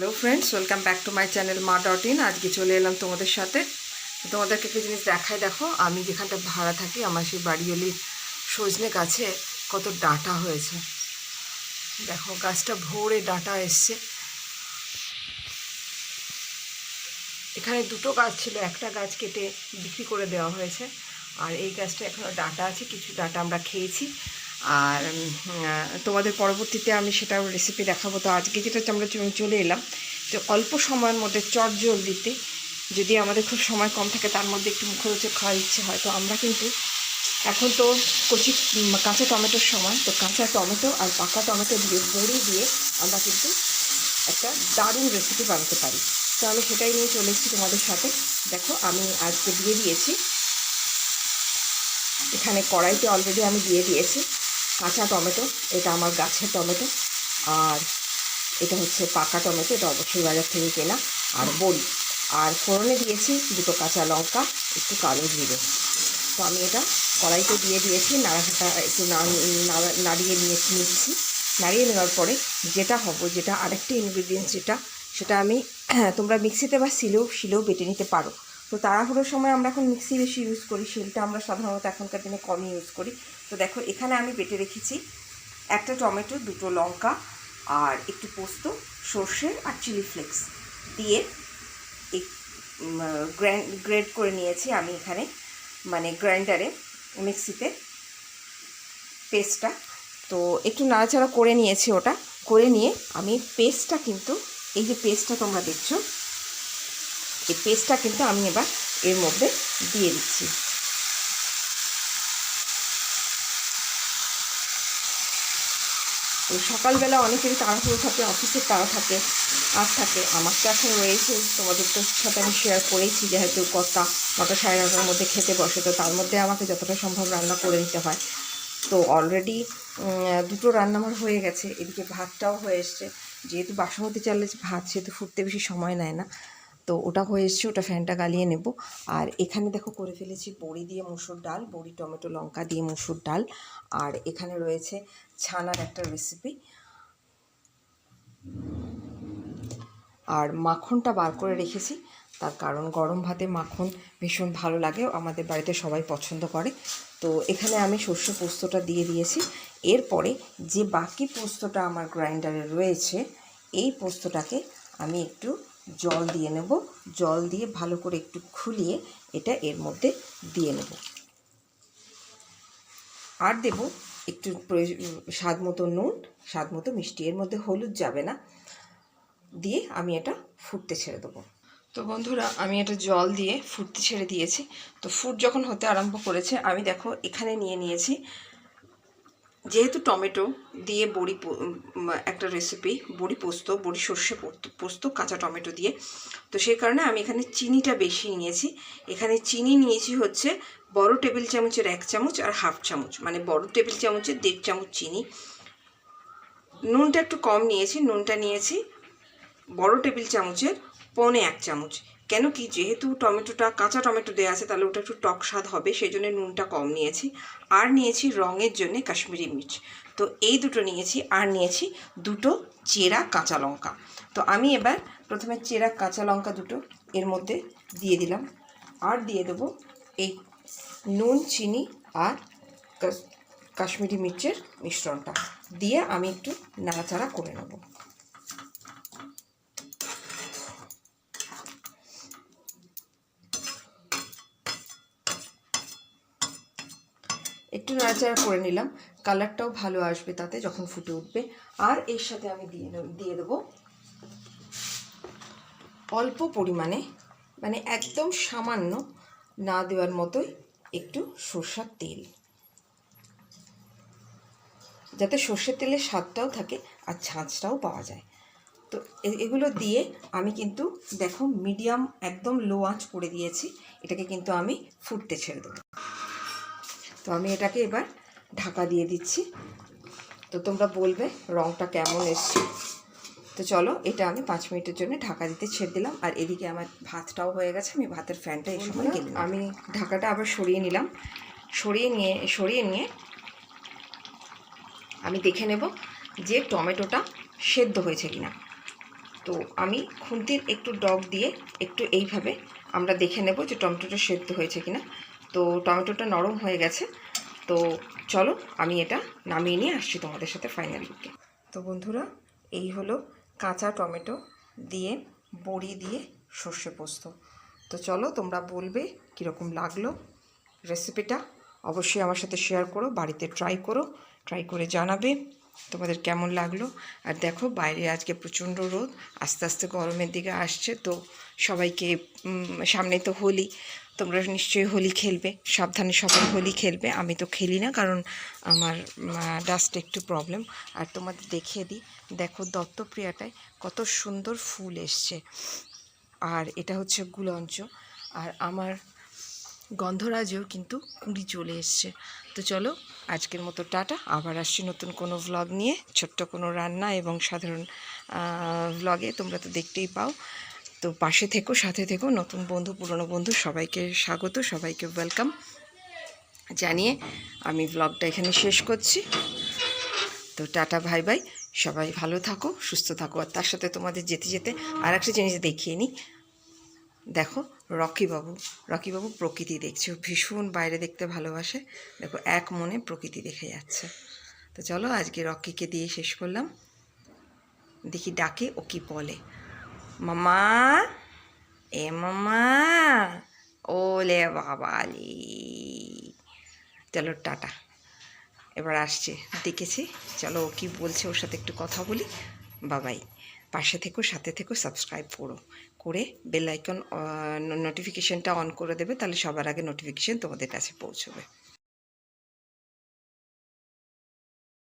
Hello friends welcome back to my channel Maa dot in আজকে চলে এলাম তোমাদের সাথে। তোমাদেরকে একটা জিনিস দেখায় দেখো, আমি যেখানটা ভাড়া থাকি, আমার সেই বাড়িওলির সজনে গাছে কত ডাঁটা হয়েছে। দেখো, গাছটা ভোরে ডাঁটা এসছে। এখানে দুটো গাছ ছিল, একটা গাছ কেটে বিক্রি করে দেওয়া হয়েছে। আর এই গাছটা এখনও ডাটা আছে, কিছু ডাটা আমরা খেয়েছি। আর তোমাদের পরবর্তীতে আমি সেটা রেসিপি দেখাবো। তো আজকে যেটা আমরা চলে এলাম তো অল্প সময়ের মধ্যে চট জলদিতে যদি আমাদের খুব সময় কম থাকে, তার মধ্যে একটু মুখরোচক খাওয়ার ইচ্ছে হয়। তো আমরা কিন্তু এখন তো কচি কাঁচা টমেটোর সময়। তো কাঁচা টমেটো আর পাকা টমেটো দিয়ে, বড়ি দিয়ে আমরা কিন্তু একটা দারুণ রেসিপি বানাতে পারি। তো আমি সেটাই নিয়ে চলে এসেছি তোমাদের সাথে। দেখো, আমি আজকে দিয়ে দিয়েছি। এখানে কড়াইতে অলরেডি আমি দিয়ে দিয়েছি। কাঁচা টমেটো, এটা আমার গাছের টমেটো, আর এটা হচ্ছে পাকা টমেটো, এটা অবশ্যই বাজার থেকে কেনা, আর বড়ি। আর ফোড়নে দিয়েছি দুটো কাঁচা লঙ্কা, একটু কালো জিরে। তো আমি এটা কড়াইতে দিয়ে দিয়েছি, নাড়াটা একটু নাড়িয়ে নিয়ে নিচ্ছি। নাড়িয়ে নেওয়ার পরে যেটা হবে, যেটা আরেকটি ইনগ্রিডিয়েন্টস যেটা, সেটা আমি, তোমরা মিক্সিতে বা শিলেও শিলেও বেটে নিতে পারো। তো তাড়াহুড়োর সময় আমরা এখন মিক্সি বেশি ইউজ করি, শিলটা আমরা সাধারণত এখনকার দিনে কমই ইউজ করি। তো দেখো, এখানে আমি বেটে রেখেছি একটা টমেটো, দুটো লঙ্কা আর একটু পোস্ত, সর্ষে আর চিলি ফ্লেক্স দিয়ে এই গ্র্যান্ড গ্রেড করে নিয়েছি আমি এখানে। মানে গ্রাইন্ডারে, মিক্সিতে পেস্টটা। তো একটু নাড়াচাড়া করে নিয়েছি ওটা। করে নিয়ে আমি পেস্টটা কিন্তু, এই যে পেস্টটা তোমরা দেখছ এই পেস্টটা কিন্তু আমি এবার এর মধ্যে দিয়ে দিচ্ছি। সকালবেলা অনেকেরই তাড়াহুড়ো থাকে, অফিসের তাড়া থাকে, আর থাকে। আমার তো এখন রয়েছে, তোমাদের তো সাথে আমি শেয়ার করেছি যেহেতু কর্তা নটা সাড়ে নটার মধ্যে খেতে বসে, তো তার মধ্যে আমাকে যতটা সম্ভব রান্না করে দিতে হয়। তো অলরেডি দুটো রান্না আমার হয়ে গেছে, এদিকে ভাতটাও হয়ে এসছে। যেহেতু বাসমতি চালের ভাত, সেহেতু ফুটতে বেশি সময় নেয় না। তো ওটা হয়ে এসছে, ওটা ফ্যানটা গালিয়ে নেব। আর এখানে দেখো করে ফেলেছি বড়ি দিয়ে মুসুর ডাল, বড়ি, টমেটো, লঙ্কা দিয়ে মুসুর ডাল। আর এখানে রয়েছে ছানার একটা রেসিপি আর মাখনটা বার করে রেখেছি, তার কারণ গরম ভাতে মাখন ভীষণ ভালো লাগে, আমাদের বাড়িতে সবাই পছন্দ করে। তো এখানে আমি শস্য পোস্তটা দিয়ে দিয়েছি। এরপরে যে বাকি পোস্তটা আমার গ্রাইন্ডারে রয়েছে, এই পোস্তটাকে আমি একটু জল দিয়ে নেব। জল দিয়ে ভালো করে একটু খুলিয়ে এটা এর মধ্যে দিয়ে নেব। আর দেব একটু স্বাদ মতো নুন, স্বাদ মতো মিষ্টি। এর মধ্যে হলুদ যাবে না। দিয়ে আমি এটা ফুটতে ছেড়ে দেবো। তো বন্ধুরা, আমি এটা জল দিয়ে ফুটতে ছেড়ে দিয়েছি। তো ফুট যখন হতে আরম্ভ করেছে, আমি দেখো এখানে নিয়ে নিয়েছি যেহেতু টমেটো দিয়ে বড়ি একটা রেসিপি বড়ি পোস্ত, বড়ি সর্ষে পোস্ত- পোস্ত, কাঁচা টমেটো দিয়ে। তো সেই কারণে আমি এখানে চিনিটা বেশি নিয়েছি। এখানে চিনি নিয়েছি হচ্ছে বড় টেবিল চামচের এক চামচ আর হাফ চামচ মানে বড় টেবিল চামচের দেড় চামচ চিনি। নুনটা একটু কম নিয়েছি, নুনটা নিয়েছি বড় টেবিল চামচের পৌনে এক চামচ। কেন কি যেহেতু টমেটোটা, কাঁচা টমেটো দেওয়া আছে, তাহলে ওটা একটু টক স্বাদ হবে, সেই জন্য নুনটা কম নিয়েছি। আর নিয়েছি রঙের জন্য কাশ্মীরি মির্চ। তো এই দুটো নিয়েছি, আর নিয়েছি দুটো চেরা কাঁচা লঙ্কা। তো আমি এবার প্রথমে চেরা কাঁচা লঙ্কা দুটো এর মধ্যে দিয়ে দিলাম। আর দিয়ে দেবো এই নুন, চিনি আর কাশ্মীরি মির্চের মিশ্রণটা। দিয়ে আমি একটু নাড়াচাড়া করে নেব। একটু নাড়াচাড়া করে নিলাম। কালারটাও ভালো আসবে তাতে যখন ফুটে উঠবে। আর এর সাথে আমি দিয়ে দিয়ে দেবো অল্প পরিমাণে মানে একদম সামান্য না দেওয়ার মতোই একটু সর্ষার তেল। যাতে সর্ষের তেলের স্বাদটাও থাকে আর ঝাঁঝটাও পাওয়া যায়। তো এগুলো দিয়ে আমি কিন্তু দেখো, মিডিয়াম একদম লো আঁচ করে দিয়েছি। এটাকে কিন্তু আমি ফুটতে ছেড়ে দেবো। তো আমি এটাকে এবার ঢাকা দিয়ে দিচ্ছি। তো তোমরা বলবে রঙটা কেমন এসছে। তো চলো এটা আমি পাঁচ মিনিটের জন্য ঢাকা দিতে ছেড়ে দিলাম। আর এদিকে আমার ভাতটাও হয়ে গেছে, আমি ভাতের ফ্যানটা এই সময় গেলে আমি ঢাকাটা আবার সরিয়ে নিলাম। সরিয়ে নিয়ে সরিয়ে নিয়ে আমি দেখে নেব যে টমেটোটা সেদ্ধ হয়েছে কিনা। তো আমি খুন্তির একটু ডগ দিয়ে একটু এইভাবে আমরা দেখে নেব যে টমেটোটা সেদ্ধ হয়েছে কিনা। তো টমেটোটা নরম হয়ে গেছে। তো চলো আমি এটা নামিয়ে নিয়ে আসছি তোমাদের সাথে ফাইনাল লুকে তো বন্ধুরা, এই হলো কাঁচা টমেটো দিয়ে বড়ি দিয়ে সর্ষে পোস্ত। তো চলো তোমরা বলবে কীরকম লাগল রেসিপিটা অবশ্যই আমার সাথে শেয়ার করো, বাড়িতে ট্রাই করো ট্রাই করে জানাবে তোমাদের কেমন লাগল। আর দেখো বাইরে আজকে প্রচণ্ড রোদ, আস্তে আস্তে গরমের দিকে আসছে, তো সবাইকে সামনে তো হোলি। তোমরা নিশ্চয়ই হোলি খেলবে, সাবধানে সবাই হোলি খেলবে, আমি তো খেলি না কারণ আমার ডাস্ট একটু প্রবলেম আর তোমাদের দেখিয়ে দিই, দেখো দত্তপ্রিয়াটায় কত সুন্দর ফুল এসছে। আর এটা হচ্ছে গুলঞ্চ, আর আমার গন্ধরাজেও কিন্তু কুড়ি চলে এসছে। তো চলো, আজকের মতো টাটা, আবার আসছি নতুন কোনো ভ্লগ নিয়ে, ছোট্ট কোনো রান্না এবং সাধারণ ভ্লগে তোমরা তো দেখতেই পাও। তো পাশে থেকো, সাথে থেকো, নতুন বন্ধু, পুরনো বন্ধু, সবাইকে স্বাগত, সবাইকে ওয়েলকাম জানিয়ে আমি ভ্লগটা এখানে শেষ করছি। তো টাটা ভাই ভাই সবাই ভালো থাকো, সুস্থ থাকো। আর তার সাথে তোমাদের যেতে যেতে আর একটা জিনিস দেখিয়ে নিই। দেখো রকিবাবু রকিবাবু প্রকৃতি দেখছে ভীষণ বাইরে দেখতে ভালোবাসে। দেখো, এক মনে প্রকৃতি দেখে যাচ্ছে। তো চলো, আজকে রকিকে দিয়ে শেষ করলাম। দেখি ডাকে ও কি বলে। মামা এ মামা ওলে বাবালি. চলো, টাটা। এবার আসছে। দেখেছি? চলো, ও কি বলছে ওর সাথে একটু কথা বলি। বাবাই। পাশে থেকো, সাথে থেকো সাবস্ক্রাইব করো। করে বেল আইকন নোটিফিকেশনটা অন করে দেবে, তাহলে সবার আগে নোটিফিকেশন তোমাদের কাছে পৌঁছবে।